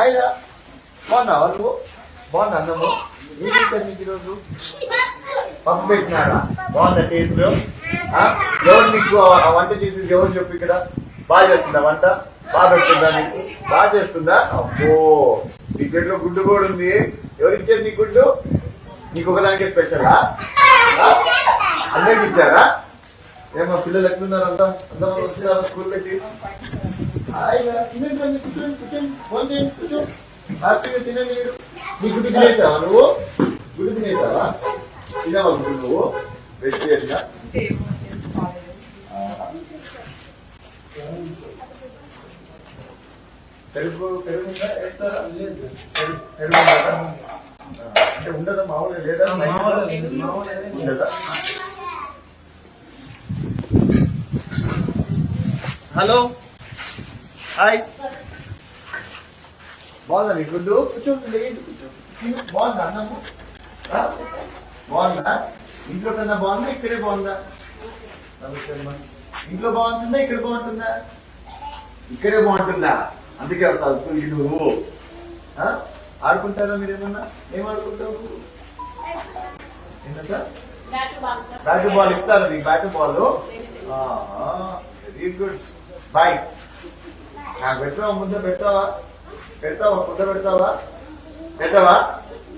హాయిరా బాగున్నావా నువ్వు బాగున్నా అన్నము ఏం చేశారు నీకు ఈరోజు పప్పు పెట్టినారా బాగుందా టేస్ట్ ఎవరు ఆ వంట చేసేది ఎవరు చెప్పు ఇక్కడ బాగా చేస్తుందా వంట బాగా వస్తుందా నీకు బాగా చేస్తుందా అబ్బో నీ గడ్డలో గుడ్డు కూడా ఉంది ఎవరు ఇచ్చారు నీ గుడ్డు? నీకు ఒకదానికే స్పెషలా అందరికి ఇచ్చారా? ఏమో పిల్లలు ఎట్లున్నారు అంతా? అంతా వస్తున్నారా? స్కూల్ పెట్టి? హాయిగా తినండి రండి, ఫోన్ చేయండి హ్యాపీగా తినండి మీరు నీ గుడ్డు తినేసావా నువ్వు గుడ్డు తినేసావా తినవా గుడ్డు నువ్వు వెజిటేరియన్ పెరుగు పెరుగు వేస్తారా లేదు సార్ పెరుగు అంటే ఉండదా మామూలుగా లేదా ఉండదా హలో హాయ్ బాగుందా మీ గుడ్డు కూర్చోండి బాగుందా అన్నము బాగుందా? ఇంట్లో కన్నా బాగుందా? ఇక్కడే బాగుందా? నమస్తే ఇంట్లో బాగుంటుందా? ఇక్కడ బాగుంటుందా? ఇక్కడే బాగుంటుందా? అందుకే వస్తావు స్కూల్కి నువ్వు. ఆ? ఆడుకుంటారా మీరేమన్నా? ఏం ఆడుకుంటావు? ఏంటా సార్? బ్యాట్ బాల్ ఇస్తారు మీకు bat ball? Very good boy నాకు పెట్టావా ముద్ద పెడతావా పెడతావా ముద్ద పెడతావా? పెట్టవా?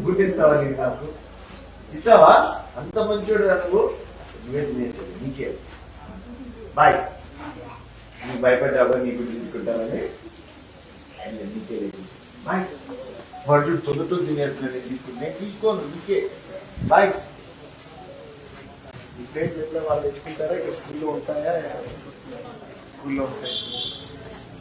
గుడ్డిస్తావా నీకు నాకు? ఇస్తావా? అంత మంచోడు నువ్వు? నువ్వే నీకే. బాయ్. నువ్వు భయపడ్డావా? నీ గుడ్డు తీసుకుంటావని అయ్యో, నీకే లేదు. బాయ్. వాళ్ళు తొందరతో తినేస్తున్నాడు నేను తీసుకుంటే. తీసుకోను నీకే. బాయ్. ఈ ప్లేట్లు ఎట్లా వాళ్ళు తెచ్చుకుంటారా? ఇక్కడ స్కూల్లో ఉంటాయా? స్కూల్లో ఉంటాయి?